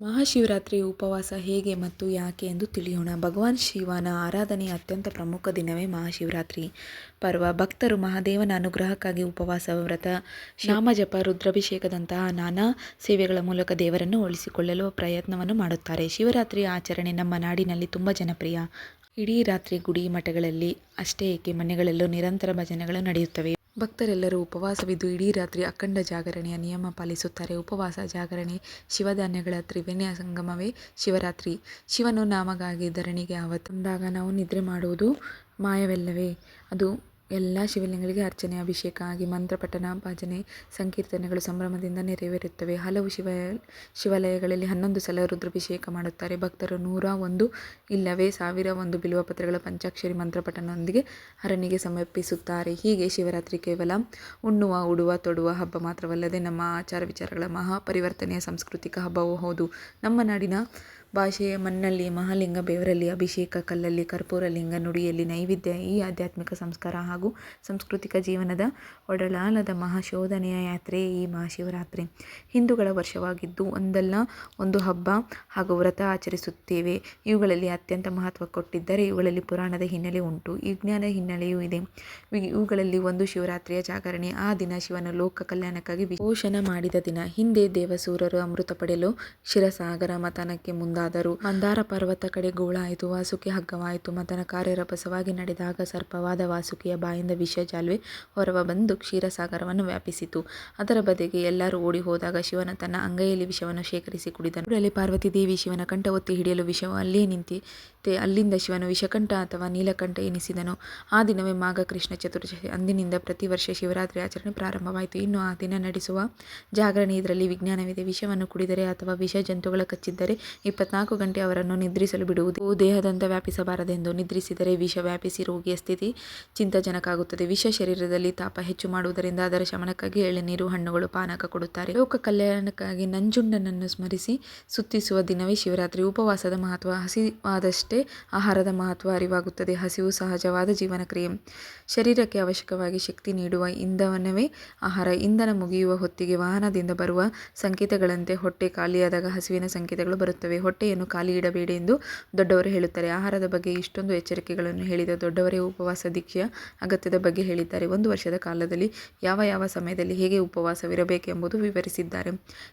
ಮಹಾಶಿವರಾತ್ರಿ ಉಪವಾಸ ಹೇಗೆ ಮತ್ತು ಯಾಕೆ ಎಂದು ತಿಳಿಯೋಣ. ಭಗವಾನ್ ಶಿವನ ಆರಾಧನೆಯ ಅತ್ಯಂತ ಪ್ರಮುಖ ದಿನವೇ ಮಹಾಶಿವರಾತ್ರಿ. ಪರ್ವ, ಭಕ್ತರು ಮಹಾದೇವನ ಅನುಗ್ರಹಕ್ಕಾಗಿ ಉಪವಾಸ, ವ್ರತ ನಾಮಜಪ ರುದ್ರಾಭಿಷೇಕದಂತಹ ನಾನಾ ಸೇವೆಗಳ ಮೂಲಕ ದೇವರನ್ನು ಉಳಿಸಿಕೊಳ್ಳಲು ಪ್ರಯತ್ನವನ್ನು ಮಾಡುತ್ತಾರೆ. ಶಿವರಾತ್ರಿ ಆಚರಣೆ ನಮ್ಮ ನಾಡಿನಲ್ಲಿ ತುಂಬ ಜನಪ್ರಿಯ. ಇಡೀ ರಾತ್ರಿ ಗುಡಿ ಮಠಗಳಲ್ಲಿ, ಅಷ್ಟೇ ಏಕೆ ಮನೆಗಳಲ್ಲೂ ನಿರಂತರ ಭಜನೆಗಳು ನಡೆಯುತ್ತವೆ. ಭಕ್ತರೆಲ್ಲರೂ ಉಪವಾಸವಿದ್ದು ಇಡೀ ರಾತ್ರಿ ಅಖಂಡ ಜಾಗರಣೆಯ ನಿಯಮ ಪಾಲಿಸುತ್ತಾರೆ. ಉಪವಾಸ, ಜಾಗರಣೆ, ಶಿವಧಾನ್ಯಗಳ ತ್ರಿವೇಣಿಯ ಸಂಗಮವೇ ಶಿವರಾತ್ರಿ. ಶಿವನು ನಾಮಗಾಗಿ ಧರಣಿಗೆ ಅವತಂದಾಗ ನಾವು ನಿದ್ರೆ ಮಾಡುವುದು ಮಾಯವೆಲ್ಲವೇ? ಅದು ಎಲ್ಲ ಶಿವಲಿಂಗಗಳಿಗೆ ಅರ್ಚನೆ, ಅಭಿಷೇಕ ಆಗಿ ಮಂತ್ರ, ಪಠಣ, ಭಜನೆ, ಸಂಕೀರ್ತನೆಗಳು ಸಂಭ್ರಮದಿಂದ ನೆರವೇರುತ್ತವೆ. ಹಲವು ಶಿವ, ಶಿವಾಲಯಗಳಲ್ಲಿ ಹನ್ನೊಂದು ಸಲ ರುದ್ರಾಭಿಷೇಕ ಮಾಡುತ್ತಾರೆ. ಭಕ್ತರು ನೂರ ಒಂದು ಇಲ್ಲವೇ ಸಾವಿರ ಒಂದು ಬಿಲ್ವಪತ್ರೆಗಳ ಪಂಚಾಕ್ಷರಿ ಮಂತ್ರ, ಪಠಣದೊಂದಿಗೆ ಅರಣಿಗೆ ಸಮರ್ಪಿಸುತ್ತಾರೆ. ಹೀಗೆ ಶಿವರಾತ್ರಿ ಕೇವಲ ಉಣ್ಣುವ, ಉಡುವ, ತೊಡುವ ಹಬ್ಬ ಮಾತ್ರವಲ್ಲದೆ ನಮ್ಮ ಆಚಾರ ವಿಚಾರಗಳ ಮಹಾ ಪರಿವರ್ತನೆಯ ಸಾಂಸ್ಕೃತಿಕ ಹಬ್ಬವೂ ಹೌದು. ನಮ್ಮ ನಾಡಿನ ಭಾಷೆಯ ಮಣ್ಣಲ್ಲಿ, ಮಹಾಲಿಂಗ ಬೆವರಲ್ಲಿ, ಅಭಿಷೇಕ ಕಲ್ಲಲ್ಲಿ, ಕರ್ಪೂರ ಲಿಂಗ ನುಡಿಯಲ್ಲಿ ನೈವೇದ್ಯ ಈ ಆಧ್ಯಾತ್ಮಿಕ ಸಂಸ್ಕಾರ ಹಾಗೂ ಸಾಂಸ್ಕೃತಿಕ ಜೀವನದ ಒಡಲಾಲದ ಮಹಾಶೋಧನೆಯ ಯಾತ್ರೆ ಈ ಮಹಾಶಿವರಾತ್ರಿ. ಹಿಂದೂಗಳ ವರ್ಷವಾಗಿದ್ದು ಒಂದಲ್ಲ, ಒಂದು ಹಬ್ಬ ಹಾಗೂ ವ್ರತ ಆಚರಿಸುತ್ತೇವೆ. ಇವುಗಳಲ್ಲಿ ಅತ್ಯಂತ ಮಹತ್ವ ಕೊಟ್ಟಿದ್ದರೆ ಇವುಗಳಲ್ಲಿ ಪುರಾಣದ ಹಿನ್ನೆಲೆ ಉಂಟು. ವಿಜ್ಞಾನ ಹಿನ್ನೆಲೆಯೂ ಇದೆ. ಇವುಗಳಲ್ಲಿ ಒಂದು ಶಿವರಾತ್ರಿಯ ಜಾಗರಣೆ. ಆ ದಿನ ಶಿವನ ಲೋಕ ಕಲ್ಯಾಣಕ್ಕಾಗಿ ವಿಘೋಷಣ ಮಾಡಿದ ದಿನ. ಹಿಂದೆ ದೇವಸೂರರು ಅಮೃತ ಪಡೆಯಲು ಶಿರಸಾಗರ ಮತನಕ್ಕೆ ಮುಂದಾದರು ಮಂದಾರ ಪರ್ವತ ಕಡೆ ಗೋಳಾಯಿತು, ವಾಸುಕಿ ಹಗ್ಗವಾಯಿತು. ಮತನ ಕಾರ್ಯರಭಸವಾಗಿ ನಡೆದಾಗ ಸರ್ಪವಾದ ವಾಸುಕಿಯ ಬಾಯಿಂದ ವಿಷ ಜಾಲ್ವೆ ಹೊರವ ಬಂದು ಕ್ಷೀರಸಾಗರವನ್ನು ವ್ಯಾಪಿಸಿತು. ಅದರ ಬದಿಗೆ ಎಲ್ಲರೂ ಓಡಿ ಹೋದಾಗ ಶಿವನ ತನ್ನ ಅಂಗೈಯಲ್ಲಿ ವಿಷವನ್ನು ಶೇಖರಿಸಿ ಕುಡಿದನು. ಕೂಡಲೇ ಪಾರ್ವತಿ ದೇವಿ ಶಿವನ ಕಂಠ ಒತ್ತಿ ಹಿಡಿಯಲು ವಿಷವು ಅಲ್ಲೇ ನಿಂತಿತೆ. ಅಲ್ಲಿಂದ ಶಿವನು ವಿಷಕಂಠ ಅಥವಾ ನೀಲಕಂಠ ಎನಿಸಿದನು. ಆ ದಿನವೇ ಮಾಘ ಕೃಷ್ಣ ಚತುರ್ದಶಿ. ಅಂದಿನಿಂದ ಪ್ರತಿ ವರ್ಷ ಶಿವರಾತ್ರಿ ಆಚರಣೆ ಪ್ರಾರಂಭವಾಯಿತು. ಇನ್ನು ಆ ದಿನ ನಡೆಸುವ ಜಾಗರಣೆ ಇದರಲ್ಲಿ ವಿಜ್ಞಾನವಿದೆ. ವಿಷವನ್ನು ಕುಡಿದರೆ ಅಥವಾ ವಿಷ ಜಂತುಗಳ ಕಚ್ಚಿದ್ದರೆ ಇಪ್ಪತ್ನಾಲ್ಕು ಗಂಟೆ ಅವರನ್ನು ನಿದ್ರಿಸಲು ಬಿಡುವುದು. ದೇಹದಂತ ವ್ಯಾಪಿಸಬಾರದೆಂದು ನಿದ್ರಿಸಿದರೆ ವಿಷ ವ್ಯಾಪಿಸಿ ರೋಗಿಯ ಸ್ಥಿತಿ ಚಿಂತಾಜನಕ ಆಗುತ್ತದೆ. ವಿಷ ಶರೀರದಲ್ಲಿ ತಾಪ ಹೆಚ್ಚು ಮಾಡುವುದರಿಂದ ಅದರ ಶಮನಕ್ಕಾಗಿ ಎಳೆನೀರು ಹಣ್ಣುಗಳು ಪಾನಕ ಕೊಡುತ್ತಾರೆ. ಲೋಕ ಕಲ್ಯಾಣಕ್ಕಾಗಿ ನಂಜುಂಡನನ್ನು ಸ್ಮರಿಸಿ ಸುತ್ತಿಸುವ ದಿನವೇ ಶಿವರಾತ್ರಿ. ಉಪವಾಸದ ಮಹತ್ವ, ಹಸಿವಾದಷ್ಟೇ ಆಹಾರದ ಮಹತ್ವ ಅರಿವಾಗುತ್ತದೆ. ಹಸಿವು ಸಹಜವಾದ ಜೀವನ ಕ್ರಿಯೆ ಶರೀರಕ್ಕೆ ಅವಶ್ಯಕವಾಗಿ ಶಕ್ತಿ ನೀಡುವ ಇಂಧನವೇ ಆಹಾರ. ಇಂಧನ ಮುಗಿಯುವ ಹೊತ್ತಿಗೆ ವಾಹನದಿಂದ ಬರುವ ಸಂಕೇತಗಳಂತೆ ಹೊಟ್ಟೆ ಖಾಲಿಯಾದಾಗ ಹಸಿವಿನ ಸಂಕೇತಗಳು ಬರುತ್ತವೆ. ಹೊಟ್ಟೆಯನ್ನು ಖಾಲಿ ಇಡಬೇಡಿ ಎಂದು ದೊಡ್ಡವರು ಹೇಳುತ್ತಾರೆ. ಆಹಾರದ ಬಗ್ಗೆ ಇಷ್ಟೊಂದು ಎಚ್ಚರಿಕೆಗಳನ್ನು ಹೇಳಿದ ದೊಡ್ಡವರೇ ಉಪವಾಸ, ದೀಕ್ಷೆಯ ಅಗತ್ಯದ ಬಗ್ಗೆ ಹೇಳಿದ್ದಾರೆ. ಒಂದು ವರ್ಷದ ಕಾಲದಲ್ಲಿ ಯಾವ ಯಾವ ಸಮಯದಲ್ಲಿ ಹೇಗೆ ಉಪವಾಸವಿರಬೇಕೆಂಬುದು ವಿವರಿಸಿದ್ದಾರೆ.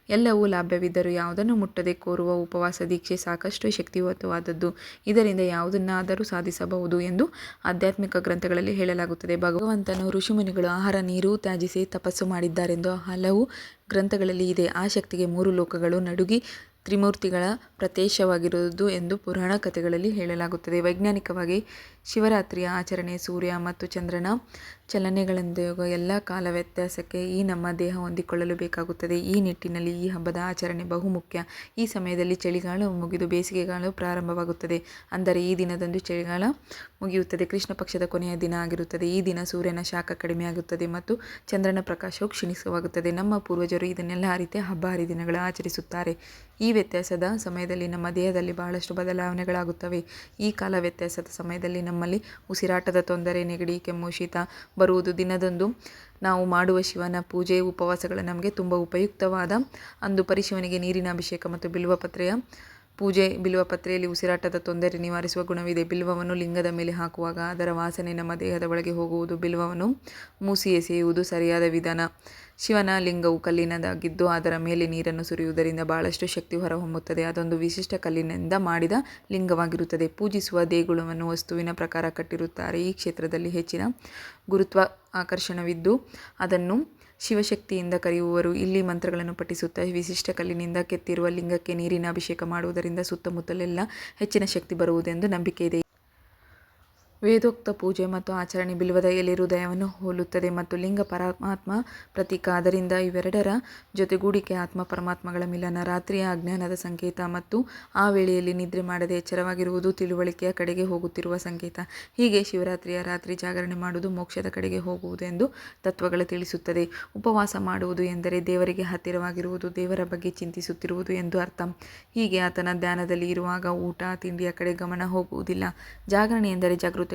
ಎಲ್ಲವೂ ಲಾಭ್ಯವಿದ್ದರೂ ಯಾವುದನ್ನು ಮುಟ್ಟದೆ ಕೋರುವ ಉಪವಾಸ, ದೀಕ್ಷೆ ಸಾಕಷ್ಟು ಶಕ್ತಿಯುತವಾದದ್ದು. ಇದರಿಂದ ಯಾವುದನ್ನಾದರೂ ಸಾಧಿಸಬಹುದು ಎಂದು ಆಧ್ಯಾತ್ಮಿಕ ಗ್ರಂಥಗಳಲ್ಲಿ ಹೇಳಲಾಗುತ್ತದೆ. ಭಗವಂತನು ಋಷಿಮುನಿಗಳು ಆಹಾರ, ನೀರು ತ್ಯಾಜಿಸಿ ತಪಸ್ಸು ಮಾಡಿದ್ದಾರೆಂದು ಹಲವು ಗ್ರಂಥಗಳಲ್ಲಿ ಇದೆ. ಆ ಶಕ್ತಿಗೆ ಮೂರು ಲೋಕಗಳು ನಡುಗಿ ತ್ರಿಮೂರ್ತಿಗಳ ಪ್ರದೇಶವಾಗಿರುವುದು ಎಂದು ಪುರಾಣ ಕಥೆಗಳಲ್ಲಿ ಹೇಳಲಾಗುತ್ತದೆ. ವೈಜ್ಞಾನಿಕವಾಗಿ ಶಿವರಾತ್ರಿಯ ಆಚರಣೆ ಸೂರ್ಯ ಮತ್ತು ಚಂದ್ರನ ಚಲನೆಗಳೊಂದಿಗೆ ಎಲ್ಲ ಕಾಲ ವ್ಯತ್ಯಾಸಕ್ಕೆ ಈ ನಮ್ಮ ದೇಹ ಹೊಂದಿಕೊಳ್ಳಲು ಬೇಕಾಗುತ್ತದೆ. ಈ ನಿಟ್ಟಿನಲ್ಲಿ ಈ ಹಬ್ಬದ ಆಚರಣೆ ಬಹುಮುಖ್ಯ ಈ ಸಮಯದಲ್ಲಿ ಚಳಿಗಾಲ ಮುಗಿದು ಬೇಸಿಗೆಗಾಲ ಪ್ರಾರಂಭವಾಗುತ್ತದೆ. ಅಂದರೆ ಈ ದಿನದಂದು ಚಳಿಗಾಲ ಮುಗಿಯುತ್ತದೆ. ಕೃಷ್ಣ ಪಕ್ಷದ ಕೊನೆಯ ದಿನ ಆಗಿರುತ್ತದೆ. ಈ ದಿನ ಸೂರ್ಯನ ಶಾಖ ಕಡಿಮೆಯಾಗುತ್ತದೆ ಮತ್ತು ಚಂದ್ರನ ಪ್ರಕಾಶವು ಕ್ಷೀಣಿಸುವಾಗುತ್ತದೆ. ನಮ್ಮ ಪೂರ್ವಜರು ಇದನ್ನೆಲ್ಲ ಅರಿತೇ ಹಬ್ಬ ಹರಿದಿನಗಳ ಆಚರಿಸುತ್ತಾರೆ. ಈ ವ್ಯತ್ಯಾಸದ ಸಮಯದಲ್ಲಿ ನಮ್ಮ ದೇಹದಲ್ಲಿ ಬಹಳಷ್ಟು ಬದಲಾವಣೆಗಳಾಗುತ್ತವೆ. ಈ ಕಾಲ ವ್ಯತ್ಯಾಸದ ಸಮಯದಲ್ಲಿ ನಮ್ಮಲ್ಲಿ ಉಸಿರಾಟದ ತೊಂದರೆ, ನೆಗಡಿ, ಕೆಮ್ಮು, ಶೀತ ಬರುವುದು ದಿನದಂದು. ನಾವು ಮಾಡುವ ಶಿವನ ಪೂಜೆ, ಉಪವಾಸಗಳು ನಮಗೆ ತುಂಬ ಉಪಯುಕ್ತವಾದ ಅಂದು ಪರಿಶಿವನಿಗೆ ನೀರಿನ ಅಭಿಷೇಕ ಮತ್ತು ಬಿಲ್ವಪತ್ರೆಯ ಪೂಜೆ. ಬಿಲ್ವಪತ್ರೆಯಲ್ಲಿ ಉಸಿರಾಟದ ತೊಂದರೆ ನಿವಾರಿಸುವ ಗುಣವಿದೆ. ಬಿಲ್ವವನ್ನು ಲಿಂಗದ ಮೇಲೆ ಹಾಕುವಾಗ ಅದರ ವಾಸನೆ ನಮ್ಮ ದೇಹದ ಒಳಗೆ ಹೋಗುವುದು. ಬಿಲ್ವವನ್ನು ಮೂಸಿ ಎಸೆಯುವುದು ಸರಿಯಾದ ವಿಧಾನ. ಶಿವನ ಲಿಂಗವು ಕಲ್ಲಿನದಾಗಿದ್ದು ಅದರ ಮೇಲೆ ನೀರನ್ನು ಸುರಿಯುವುದರಿಂದ ಬಹಳಷ್ಟು ಶಕ್ತಿ ಹೊರಹೊಮ್ಮುತ್ತದೆ. ಅದೊಂದು ವಿಶಿಷ್ಟ ಕಲ್ಲಿನಿಂದ ಮಾಡಿದ ಲಿಂಗವಾಗಿರುತ್ತದೆ. ಪೂಜಿಸುವ ದೇಗುಲವನ್ನು ವಸ್ತುವಿನ ಪ್ರಕಾರ ಕಟ್ಟಿರುತ್ತಾರೆ. ಈ ಕ್ಷೇತ್ರದಲ್ಲಿ ಹೆಚ್ಚಿನ ಗುರುತ್ವ ಆಕರ್ಷಣವಿದ್ದು ಅದನ್ನು ಶಿವಶಕ್ತಿಯಿಂದ ಕರೆಯುವವರು ಇಲ್ಲಿ ಮಂತ್ರಗಳನ್ನು ಪಠಿಸುತ್ತಾ ವಿಶಿಷ್ಟ ಕಲ್ಲಿನಿಂದ ಕೆತ್ತಿರುವ ಲಿಂಗಕ್ಕೆ ನೀರಿನ ಅಭಿಷೇಕ ಮಾಡುವುದರಿಂದ ಸುತ್ತಮುತ್ತಲೆಲ್ಲ ಹೆಚ್ಚಿನ ಶಕ್ತಿ ಬರುವುದೆಂದು ನಂಬಿಕೆ ಇದೆ. ವೇದೋಕ್ತ ಪೂಜೆ ಮತ್ತು ಆಚರಣೆ ಬಿಲ್ವದ ಎಲೆ ಹೃದಯವನ್ನು ಹೋಲುತ್ತದೆ ಮತ್ತು ಲಿಂಗ ಪರಮಾತ್ಮ ಪ್ರತೀಕ. ಅದರಿಂದ ಇವೆರಡರ ಜೊತೆಗೂಡಿಕೆ ಆತ್ಮ ಪರಮಾತ್ಮಗಳ ಮಿಲನ, ರಾತ್ರಿಯ ಅಜ್ಞಾನದ ಸಂಕೇತ ಮತ್ತು ಆ ವೇಳೆಯಲ್ಲಿ ನಿದ್ರೆ ಮಾಡದೆ ಎಚ್ಚರವಾಗಿರುವುದು ತಿಳುವಳಿಕೆಯ ಕಡೆಗೆ ಹೋಗುತ್ತಿರುವ ಸಂಕೇತ. ಹೀಗೆ ಶಿವರಾತ್ರಿಯ ರಾತ್ರಿ ಜಾಗರಣೆ ಮಾಡುವುದು ಮೋಕ್ಷದ ಕಡೆಗೆ ಹೋಗುವುದು ಎಂದು ತತ್ವಗಳು ತಿಳಿಸುತ್ತದೆ. ಉಪವಾಸ ಮಾಡುವುದು ಎಂದರೆ ದೇವರಿಗೆ ಹತ್ತಿರವಾಗಿರುವುದು, ದೇವರ ಬಗ್ಗೆ ಚಿಂತಿಸುತ್ತಿರುವುದು ಎಂದು ಅರ್ಥ. ಹೀಗೆ ಆತನ ಧ್ಯಾನದಲ್ಲಿ ಇರುವಾಗ ಊಟ, ತಿಂಡಿಯ ಕಡೆ ಗಮನ ಹೋಗುವುದಿಲ್ಲ. ಜಾಗರಣೆ ಎಂದರೆ ಜಾಗೃತಿ.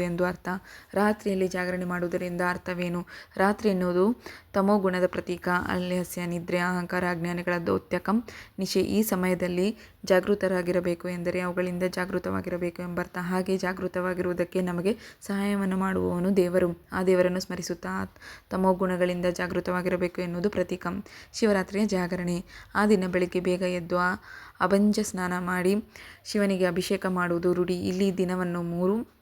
ಎಂದು ಅರ್ಥ. ರಾತ್ರಿಯಲ್ಲಿ ಜಾಗರಣೆ ಮಾಡುವುದರಿಂದ ಅರ್ಥವೇನು? ರಾತ್ರಿ ಎನ್ನುವುದು ತಮೋಗುಣದ ಪ್ರತೀಕ. ಅಲಸ್ಯ ನಿದ್ರೆ, ಅಹಂಕಾರ, ಅಜ್ಞಾನಿಗಳ ದೌತ್ಯಕಂ. ನಿಶೆ, ಈ ಸಮಯದಲ್ಲಿ ಜಾಗೃತರಾಗಿರಬೇಕು ಎಂದರೆ ಅವುಗಳಿಂದ ಜಾಗೃತವಾಗಿರಬೇಕು ಎಂಬರ್ಥ. ಹಾಗೆ ಜಾಗೃತವಾಗಿರುವುದಕ್ಕೆ ನಮಗೆ ಸಹಾಯವನ್ನು ಮಾಡುವವನು ದೇವರು. ಆ ದೇವರನ್ನು ಸ್ಮರಿಸುತ್ತಾ ತಮೋಗುಣಗಳಿಂದ ಜಾಗೃತವಾಗಿರಬೇಕು ಎನ್ನುವುದು ಪ್ರತೀಕ. ಶಿವರಾತ್ರಿಯ ಜಾಗರಣೆ. ಆ ದಿನ ಬೆಳಿಗ್ಗೆ ಬೇಗ ಎದ್ದು ಅಭಂಜ ಸ್ನಾನ ಮಾಡಿ ಶಿವನಿಗೆ ಅಭಿಷೇಕ ಮಾಡುವುದು ರೂಢಿ. ಇಲ್ಲಿ ದಿನವನ್ನು ಮೂರು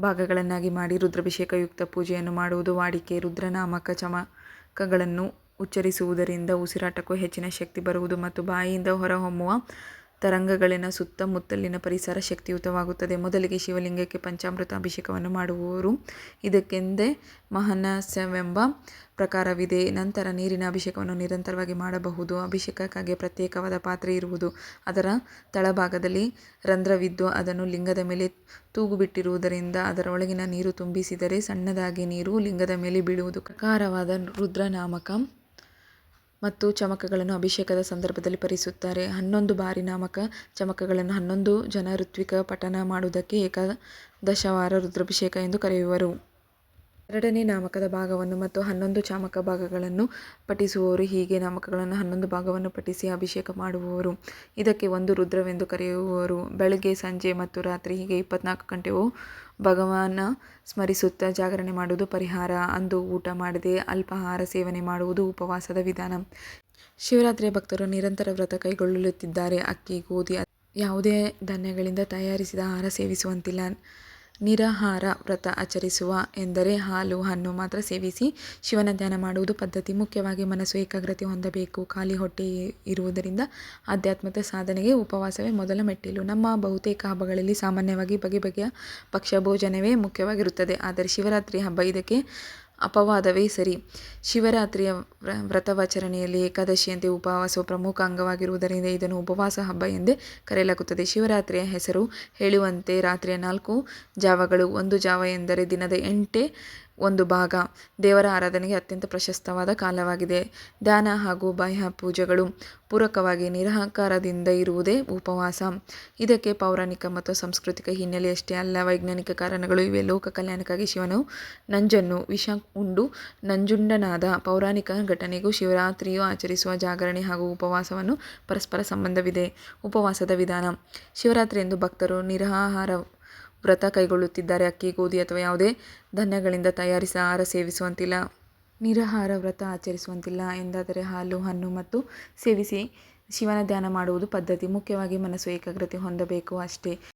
ಭಾಗಗಳನ್ನಾಗಿ ಮಾಡಿ ರುದ್ರಾಭಿಷೇಕಯುಕ್ತ ಪೂಜೆಯನ್ನು ಮಾಡುವುದು. ವಾಡಿಕೆ, ರುದ್ರನಾಮಕ ಚಮಕಗಳನ್ನು ಉಚ್ಚರಿಸುವುದರಿಂದ ಉಸಿರಾಟಕ್ಕೂ ಹೆಚ್ಚಿನ ಶಕ್ತಿ ಬರುವುದು ಮತ್ತು ಬಾಯಿಯಿಂದ ಹೊರಹೊಮ್ಮುವ ತರಂಗಗಳಿನ ಸುತ್ತಮುತ್ತಲಿನ ಪರಿಸರ ಶಕ್ತಿಯುತವಾಗುತ್ತದೆ. ಮೊದಲಿಗೆ ಶಿವಲಿಂಗಕ್ಕೆ ಪಂಚಾಮೃತ ಅಭಿಷೇಕವನ್ನು ಮಾಡುವವರು. ಇದಕ್ಕೆಂದೇ ಮಹಾನಸ್ಯವೆಂಬ ಪ್ರಕಾರವಿದೆ. ನಂತರ ನೀರಿನ ಅಭಿಷೇಕವನ್ನು ನಿರಂತರವಾಗಿ ಮಾಡಬಹುದು. ಅಭಿಷೇಕಕ್ಕಾಗಿ ಪ್ರತ್ಯೇಕವಾದ ಪಾತ್ರೆ ಇರುವುದು. ಅದರ ತಳಭಾಗದಲ್ಲಿ ರಂಧ್ರವಿದ್ದು ಅದನ್ನು ಲಿಂಗದ ಮೇಲೆ ತೂಗುಬಿಟ್ಟಿರುವುದರಿಂದ ಅದರ ಒಳಗಿನ ನೀರು ತುಂಬಿಸಿದರೆ ಸಣ್ಣದಾಗಿ ನೀರು ಲಿಂಗದ ಮೇಲೆ ಬೀಳುವುದು. ಪ್ರಕಾರವಾದ ರುದ್ರನಾಮಕ ಮತ್ತು ಚಮಕಗಳನ್ನು ಅಭಿಷೇಕದ ಸಂದರ್ಭದಲ್ಲಿ ಪರಿಸುತ್ತಾರೆ. ಹನ್ನೊಂದು ಬಾರಿ ನಾಮಕ ಚಮಕಗಳನ್ನು ಹನ್ನೊಂದು ಜನ ಋತ್ವಿಕ ಪಠಣ ಮಾಡುವುದಕ್ಕೆ ಏಕಾದಶವಾರ ರುದ್ರಾಭಿಷೇಕ ಎಂದು ಕರೆಯುವರು. ಎರಡನೇ ನಾಮಕದ ಭಾಗವನ್ನು ಮತ್ತು ಹನ್ನೊಂದು ಚಾಮಕ ಭಾಗಗಳನ್ನು ಪಠಿಸುವವರು ಹೀಗೆ ನಾಮಕಗಳನ್ನು ಹನ್ನೊಂದು ಭಾಗವನ್ನು ಪಠಿಸಿ ಅಭಿಷೇಕ ಮಾಡುವವರು. ಇದಕ್ಕೆ ಒಂದು ರುದ್ರವೆಂದು ಕರೆಯುವವರು. ಬೆಳಗ್ಗೆ, ಸಂಜೆ ಮತ್ತು ರಾತ್ರಿ ಹೀಗೆ ಇಪ್ಪತ್ನಾಲ್ಕು ಗಂಟೆಯೂ ಭಗವಾನ ಸ್ಮರಿಸುತ್ತಾ ಜಾಗರಣೆ ಮಾಡುವುದು ಪರಿಹಾರ. ಅಂದು ಊಟ ಮಾಡದೆ ಅಲ್ಪಾಹಾರ ಸೇವನೆ ಮಾಡುವುದು ಉಪವಾಸದ ವಿಧಾನ. ಶಿವರಾತ್ರಿಯ ಭಕ್ತರು ನಿರಂತರ ವ್ರತ ಕೈಗೊಳ್ಳುತ್ತಿದ್ದಾರೆ. ಅಕ್ಕಿ, ಗೋಧಿ, ಯಾವುದೇ ಧಾನ್ಯಗಳಿಂದ ತಯಾರಿಸಿದ ಆಹಾರ ಸೇವಿಸುವಂತಿಲ್ಲ. ನಿರಾಹಾರ ವ್ರತ ಆಚರಿಸುವ ಎಂದರೆ ಹಾಲು, ಹಣ್ಣು ಮಾತ್ರ ಸೇವಿಸಿ ಶಿವನ ಧ್ಯಾನ ಮಾಡುವುದು ಪದ್ಧತಿ. ಮುಖ್ಯವಾಗಿ ಮನಸ್ಸು ಏಕಾಗ್ರತೆ ಹೊಂದಬೇಕು. ಖಾಲಿ ಹೊಟ್ಟೆ ಇರುವುದರಿಂದ ಆಧ್ಯಾತ್ಮದ ಸಾಧನೆಗೆ ಉಪವಾಸವೇ ಮೊದಲ ಮೆಟ್ಟಿಲು. ನಮ್ಮ ಬಹುತೇಕ ಹಬ್ಬಗಳಲ್ಲಿ ಸಾಮಾನ್ಯವಾಗಿ ಬಗೆ ಬಗೆಯ ಪಕ್ಷ ಭೋಜನವೇ ಮುಖ್ಯವಾಗಿರುತ್ತದೆ. ಆದರೆ ಶಿವರಾತ್ರಿ ಹಬ್ಬ ಇದಕ್ಕೆ ಅಪವಾದವೇ ಸರಿ. ಶಿವರಾತ್ರಿಯ ವ್ರತವಾಚರಣೆಯಲ್ಲಿ ಏಕಾದಶಿಯಂತೆ ಉಪವಾಸವು ಪ್ರಮುಖ ಅಂಗವಾಗಿರುವುದರಿಂದ ಇದನ್ನು ಉಪವಾಸ ಹಬ್ಬ ಎಂದೇ ಕರೆಯಲಾಗುತ್ತದೆ. ಶಿವರಾತ್ರಿಯ ಹೆಸರು ಹೇಳುವಂತೆ ರಾತ್ರಿಯ ನಾಲ್ಕು ಜಾವಗಳು ಒಂದು ಜಾವ ಎಂದರೆ ದಿನದ ಎಂಟೇ ಒಂದು ಭಾಗ. ದೇವರ ಆರಾಧನೆಗೆ ಅತ್ಯಂತ ಪ್ರಶಸ್ತವಾದ ಕಾಲವಾಗಿದೆ. ಧ್ಯಾನ ಹಾಗೂ ಬಾಹ್ಯ ಪೂಜೆಗಳು ಪೂರಕವಾಗಿ ನಿರಹಂಕಾರದಿಂದ ಇರುವುದೇ ಉಪವಾಸ. ಇದಕ್ಕೆ ಪೌರಾಣಿಕ ಮತ್ತು ಸಾಂಸ್ಕೃತಿಕ ಹಿನ್ನೆಲೆಯಷ್ಟೇ ಅಲ್ಲ, ವೈಜ್ಞಾನಿಕ ಕಾರಣಗಳು ಇವೆ. ಲೋಕ ಕಲ್ಯಾಣಕ್ಕಾಗಿ ಶಿವನು ನಂಜನ್ನು, ವಿಷ ಉಂಡು, ನಂಜುಂಡನಾದ ಪೌರಾಣಿಕ ಘಟನೆಗೂ ಶಿವರಾತ್ರಿಯು ಆಚರಿಸುವ ಜಾಗರಣೆ ಹಾಗೂ ಉಪವಾಸವನ್ನು ಪರಸ್ಪರ ಸಂಬಂಧವಿದೆ. ಉಪವಾಸದ ವಿಧಾನ. ಶಿವರಾತ್ರಿಯಂದು ಭಕ್ತರು ನಿರಾಹಾರ ವ್ರತ ಕೈಗೊಳ್ಳುತ್ತಿದ್ದಾರೆ. ಅಕ್ಕಿ, ಗೋಧಿ ಅಥವಾ ಯಾವುದೇ ಧಾನ್ಯಗಳಿಂದ ತಯಾರಿಸಿದ ಆಹಾರ ಸೇವಿಸುವಂತಿಲ್ಲ. ನಿರಾಹಾರ ವ್ರತ ಆಚರಿಸುವಂತಿಲ್ಲ. ಎಂದಾದರೆ ಹಾಲು, ಹಣ್ಣು ಮತ್ತು ಸೇವಿಸಿ ಶಿವನ ಧ್ಯಾನ ಮಾಡುವುದು ಪದ್ಧತಿ. ಮುಖ್ಯವಾಗಿ ಮನಸ್ಸು ಏಕಾಗ್ರತೆ ಹೊಂದಬೇಕು ಅಷ್ಟೇ.